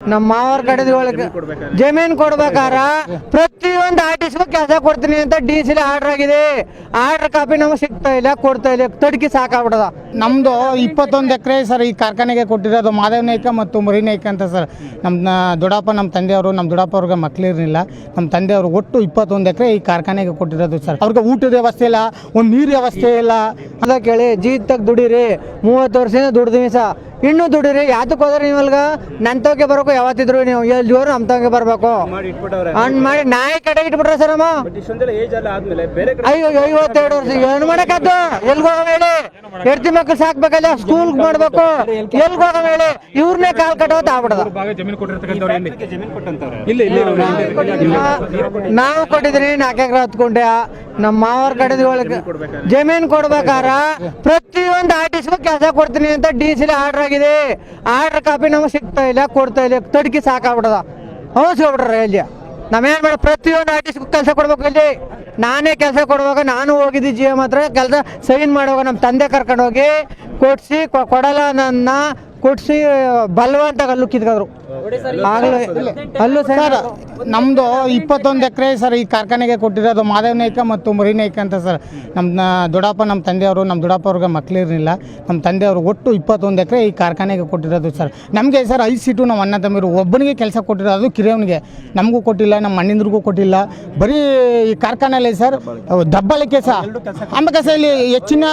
ನಮ್ಮ ಮಾವರ್ ಕಡೆದ ಒಳಗೆ ಜಮೀನ್ ಕೊಡ್ಬೇಕಾರ? ಪ್ರತಿಯೊಂದು ಆರ್ಟಿಸ್ಗೂ ಕೆಲಸ ಕೊಡ್ತೀನಿ ಅಂತ ಡಿ ಸಿ ಆರ್ಡರ್ ಆಗಿದೆ. ಆರ್ಡರ್ ಕಾಪಿ ನಮಗೆ ಸಿಗ್ತಾ ಇಲ್ಲ ಕೊಡ್ತಾ ಇಲ್ಲ. ತಡ್ಕಿ ಸಾಕಾಗ್ಬಿಡದ. ನಮ್ದು ಇಪ್ಪತ್ತೊಂದು ಎಕರೆ ಸರ್ ಈ ಕಾರ್ಖಾನೆಗೆ ಕೊಟ್ಟಿರೋದು ಮಾದೇವ್ ನಾಯ್ಕ ಮತ್ತು ಮುರಿ ನಾಯ್ಕ ಅಂತ ಸರ್. ನಮ್ಮ ದೊಡ್ಡಪ್ಪ ನಮ್ಮ ತಂದೆಯವರು ನಮ್ಮ ದೊಡ್ಡಪ್ಪ ಅವ್ರಿಗೆ ಮಕ್ಳಿರಲಿಲ್ಲ. ನಮ್ಮ ತಂದೆಯವರು ಒಟ್ಟು ಇಪ್ಪತ್ತೊಂದು ಎಕರೆ ಈ ಕಾರ್ಖಾನೆಗೆ ಕೊಟ್ಟಿರೋದು ಸರ್. ಅವ್ರಿಗೆ ಊಟದ ವ್ಯವಸ್ಥೆ ಇಲ್ಲ ಒಂದು ನೀರು ವ್ಯವಸ್ಥೆ ಇಲ್ಲ. ಅದ ಕೇಳಿ ಜೀತಕ್ಕೆ ದುಡೀರಿ. ಮೂವತ್ತು ವರ್ಷದಿಂದ ದುಡ್ದಿವಿ ಸಾ ಇನ್ನೂ ದುಡೀರಿ ಯಾತಕ್ಕೆ ಹೋದ್ರೆ ನೀವಲ್ಗ? ನಂತವ್ಗೆ ಬರಬೇಕು ಯಾವತ್ತಿದ್ರು ನೀವು. ಎಲ್ಲಿ ಜೋರು ನಮ್ಮ ತೋಕೆ ಬರ್ಬೇಕು ಮಾಡಿ ಮಾಡಿ ನಾಯಿ ಕಡೆ ಇಟ್ಬಿಟ್ರೆ ಸರ್ ಅಮ್ಮ? ಬಟ್ ಇಷ್ಟೊಂದೆಲ್ಲ ಏಜ್ ಎಲ್ಲ ಆದ್ಮೇಲೆ ಬೇರೆ ಕಡೆ ಅಯ್ಯೋ ಐವತ್ತೆರಡು ವರ್ಷ. ಏನು ಮಾಡಕ್ಕದ್ದು ಎಲ್ಗ ಹೋಗೋ ಹೇಳಿ ಹೆಡ್ತಿ ಮಕ್ಕಳು ಸಾಕ್ಬೇಕಲ್ಲ ಸ್ಕೂಲ್ ಮಾಡ್ಬೇಕು. ಎಲ್ ಹೋಗೋ ಹೇಳಿ ಇವ್ರನ್ನೇ ಕಾಲ್ ಕಟ್ಟೋತ್ ಆಗ್ಬಿಡದ. ನಾವು ಕೊಟ್ಟಿದ್ರಿ ನಾಲ್ಕು ಎಕರೆ ಹತ್ಕೊಂಡೆ ನಮ್ಮ ಮಾವರ್ ಕಡೆದ ಒಳಗೆ ಜಮೀನ್ ಕೊಡ್ಬೇಕಾರ ಪ್ರತಿಯೊಂದು ಆರ್ಟಿಸ್ಗೂ ಕೆಲಸ ಕೊಡ್ತೀನಿ ಅಂತ ಡಿ ಸಿ ಆರ್ಡರ್ ಆಗಿದೆ. ಆರ್ಡರ್ ಕಾಪಿ ನಮಗೆ ಸಿಗ್ತಾ ಇಲ್ಲ, ಕೊಡ್ತಾ ಇಲ್ಲ. ತಡ್ಕಿ ಸಾಕಾಗ್ಬಿಡದ. ಹೋಗ್ಬಿಟ್ರ ಇಲ್ಲಿ. ನಮೇನ್ ಮಾಡ ಪ್ರತಿಯೊಂದು ಆರ್ಟಿಸ್ಗೂ ಕೆಲಸ ಕೊಡ್ಬೇಕು ಇಲ್ಲಿ. ನಾನೇ ಕೆಲಸ ಕೊಡುವಾಗ ನಾನು ಹೋಗಿದ್ದೆ ಜಿ ಎಂ ಹತ್ರ, ಕೆಲಸ ಸೈನ್ ಮಾಡುವಾಗ ನಮ್ಮ ತಂದೆ ಕರ್ಕೊಂಡು ಹೋಗಿ ಕೊಡ್ಸಿ, ಕೊಡಲ್ಲ ನನ್ನ ಕೊಡ್ಸಿ ಬಲವಂತ ಅಲ್ಲು ಕಿತ್ಕದ್ರು ಆಗಲೇ ಅಲ್ಲೂ ಸರ್ ಸರ್ ನಮ್ಮದು ಇಪ್ಪತ್ತೊಂದು ಎಕರೆ ಸರ್ ಈ ಕಾರ್ಖಾನೆಗೆ ಕೊಟ್ಟಿರೋದು ಮಾದೇವ್ ನಾಯ್ಕ ಮತ್ತು ಮರಿ ನಾಯ್ಕ ಅಂತ ಸರ್. ನಮ್ಮ ದೊಡ್ಡಪ್ಪ ನಮ್ಮ ತಂದೆಯವರು ನಮ್ಮ ದೊಡ್ಡಪ್ಪ ಅವ್ರಿಗೆ ಮಕ್ಳಿರಲಿಲ್ಲ. ನಮ್ಮ ತಂದೆಯವರು ಒಟ್ಟು ಇಪ್ಪತ್ತೊಂದು ಎಕರೆ ಈ ಕಾರ್ಖಾನೆಗೆ ಕೊಟ್ಟಿರೋದು ಸರ್. ನಮಗೆ ಸರ್ ಐದು ಸೀಟು ನಮ್ಮ ಅಣ್ಣ ತಮ್ಮಿರು ಒಬ್ಬನಿಗೆ ಕೆಲಸ ಕೊಟ್ಟಿರೋದು ಅದು ಕಿರಿಯವನಿಗೆ. ನಮಗೂ ಕೊಟ್ಟಿಲ್ಲ ನಮ್ಮ ಅಣ್ಣಿಂದ್ರಿಗೂ ಕೊಟ್ಟಿಲ್ಲ. ಬರೀ ಈ ಕಾರ್ಖಾನೆಯಲ್ಲಿ ಸರ್ ದಬ್ಬಳಿಕೆ ಸಹ. ಆಮೇಲೆ ಸರ್ ಇಲ್ಲಿ ಹೆಚ್ಚಿನ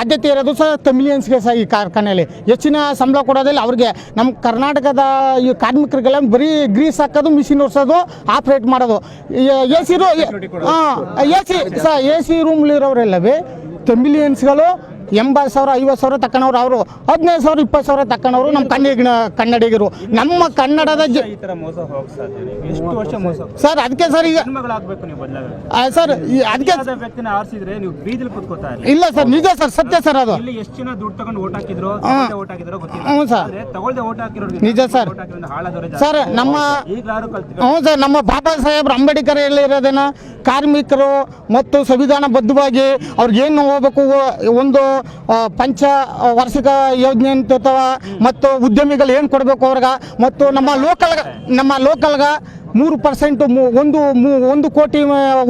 ಆದ್ಯತೆ ಇರೋದು ಸರ್ ತಮಿಲಿಯನ್ಸ್ಗೆ ಸಹ ಈ ಕಾರ್ಖಾನೆಯಲ್ಲಿ. ಹೆಚ್ಚಿನ ಸಂಬಳ ಕೊಡೋದಿಲ್ಲ ಅವ್ರಿಗೆ ನಮ್ಮ ಕರ್ನಾಟಕದ ಈ ಕಾರ್ಮಿಕರಿಗೆಲ್ಲ ಬರೀ ಗ್ರೀಸ್ ಹಾಕೋದು ಮಿಷಿನ್ ಓಡಿಸೋದು ಆಪ್ರೇಟ್ ಮಾಡೋದು. ಎ ಸಿ ರೂ ಎ ಸಿ ಸ ಎ ಸಿ ರೂಮ್ಲಿರೋರೆಲ್ಲವೇ ತಮಿಲಿಯನ್ಸ್ಗಳು ಎಂಬತ್ತು ಸಾವಿರ ಐವತ್ತು ಸಾವಿರ ತಕ್ಕಣವ್ರು ಅವರು ಹದಿನೈದು ಸಾವಿರ ಇಪ್ಪತ್ತು ಸಾವಿರ ತಕ್ಕಣವರು ನಮ್ಮ ಕನ್ನಡಿಗ ಕನ್ನಡಿಗರು. ನಮ್ಮ ಕನ್ನಡದ ಜ ಸರ್ ಅದಕ್ಕೆ ಸರ್ ಈಗ ಸರ್ ಅದಕ್ಕೆ ಇಲ್ಲ ಸರ್ ನಿಜ ಸರ್ ಸತ್ಯ ಸರ್ ಅದು. ಎಷ್ಟು ಜನ ದುಡ್ಡು ತಗೊಂಡು ಓಟ್ ಹಾಕಿದ್ರು ಓಟ್ ಹಾಕಿದ್ರು ಗೊತ್ತಿಲ್ಲ. ಹ್ಞೂ ಸರ್. ನಿಜ ಸರ್. ಸರ್ ನಮ್ಮ ಹ್ಞೂ ಸರ್ ನಮ್ಮ ಬಾಬಾ ಸಾಹೇಬ್ ಅಂಬೇಡ್ಕರ್ ಹೇಳಿರೋದೇನ ಕಾರ್ಮಿಕರು ಮತ್ತು ಸಂವಿಧಾನಬದ್ಧವಾಗಿ ಅವ್ರಿಗೆ ಏನು ಹೋಗ್ಬೇಕು ಒಂದು ಪಂಚ ವಾರ್ಷಿಕ ಯೋಜನೆ ಅಂತ ಇರ್ತಾವ ಮತ್ತು ಉದ್ಯಮಿಗಳು ಏನು ಕೊಡಬೇಕು ಅವ್ರಿಗೆ ಮತ್ತು ನಮ್ಮ ಲೋಕಲ್ ನಮ್ಮ ಲೋಕಲ್ಗ ಮೂರು ಪರ್ಸೆಂಟ್ ಒಂದು ಮೂ- ಒಂದು ಕೋಟಿ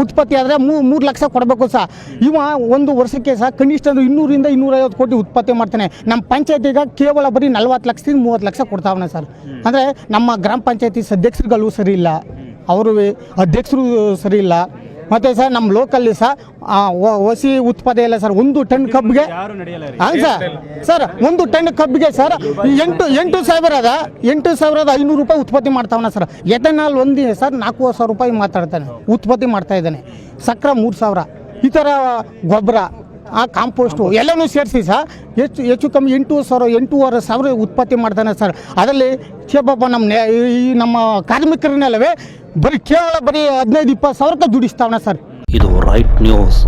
ಉತ್ಪತ್ತಿ ಆದರೆ ಮೂರು ಲಕ್ಷ ಕೊಡಬೇಕು ಸಹ ಇವ ಒಂದು ವರ್ಷಕ್ಕೆ ಸಹ ಕನಿಷ್ಠ ಅಂದ್ರೆ ಇನ್ನೂರಿಂದ ಇನ್ನೂರೈವತ್ತು ಕೋಟಿ ಉತ್ಪತ್ತಿ ಮಾಡ್ತಾನೆ. ನಮ್ಮ ಪಂಚಾಯತಿಗೆ ಕೇವಲ ಬರೀ ನಲ್ವತ್ತು ಲಕ್ಷದಿಂದ ಮೂವತ್ತು ಲಕ್ಷ ಕೊಡ್ತಾವನೆ ಸರ್. ಅಂದರೆ ನಮ್ಮ ಗ್ರಾಮ ಪಂಚಾಯತಿ ಸದಸ್ಯರುಗಳು ಸರಿ ಇಲ್ಲ. ಅವರು ಅಧ್ಯಕ್ಷರು ಸರಿ ಇಲ್ಲ. ಮತ್ತು ಸರ್ ನಮ್ಮ ಲೋಕಲ್ಲಿ ಸಹ ಹೊಸಿ ಉತ್ಪಾದನೆ ಇಲ್ಲ ಸರ್. ಒಂದು ಟನ್ ಕಬ್ಬಿಗೆ ಯಾರು ನಡೆಯಲ್ಲ ಹಾಂ ಸರ್. ಸರ್ ಒಂದು ಟನ್ ಕಬ್ಬಿಗೆ ಸರ್ ಎಂಟು ಎಂಟು ಸಾವಿರದ ಎಂಟು ಸಾವಿರದ ಐನೂರು ರೂಪಾಯಿ ಉತ್ಪತ್ತಿ ಮಾಡ್ತಾವನ ಸರ್. ಎಟನಾಲ್ ಒಂದು ಸರ್ ನಾಲ್ಕು ಸಾವಿರ ರೂಪಾಯಿ ಮಾತಾಡ್ತಾನೆ. ಉತ್ಪತ್ತಿ ಮಾಡ್ತಾ ಇದ್ದಾನೆ. ಸಕ್ಕರೆ ಮೂರು ಸಾವಿರ. ಈ ಥರ ಗೊಬ್ಬರ. ಆ ಕಾಂಪೋಸ್ಟು ಎಲ್ಲನೂ ಸೇರಿಸಿ ಸರ್, ಹೆಚ್ಚು ಹೆಚ್ಚು ಕಮ್ಮಿ ಎಂಟು ಸಾವಿರ, ಎಂಟೂವರೆ ಸಾವಿರ ಉತ್ಪತ್ತಿ ಮಾಡ್ತಾನೆ ಸರ್. ಅದರಲ್ಲಿ ಚೇಪಪ್ಪ ನಮ್ಮ ಈ ನಮ್ಮ ಕಾರ್ಮಿಕರನ್ನೆಲ್ಲವೇ ಬರೀ ಕೇವಲ ಬರೀ ಹದಿನೈದು, ಇಪ್ಪತ್ತು ಸಾವಿರಕ್ಕೆ ದುಡಿಸ್ತಾವಣ ಸರ್. ಇದು ರೈಟ್ ನ್ಯೂಸ್